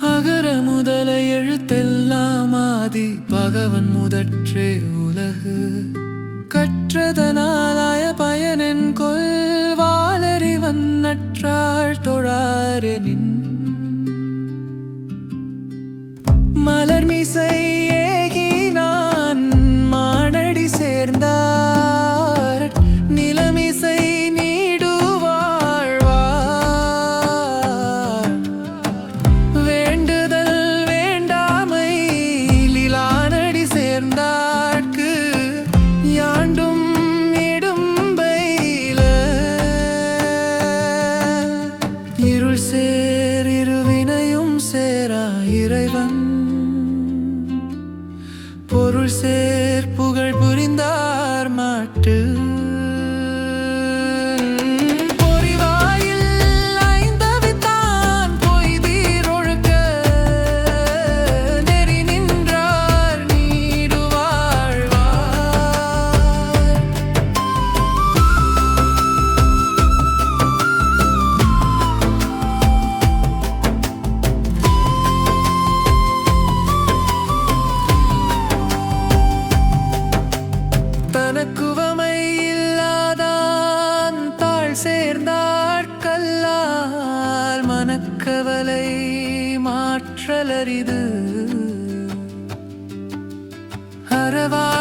அகர முதல எழுத்தெல்லாம் ஆதி பகவன் முதற்றே உலகு. கற்றதனாலாய பயனென் கொல் வாழறிவன் நற்றாள் தொழாரெனின். மலர் மாற்றலை மாற்றலரிது. அரவா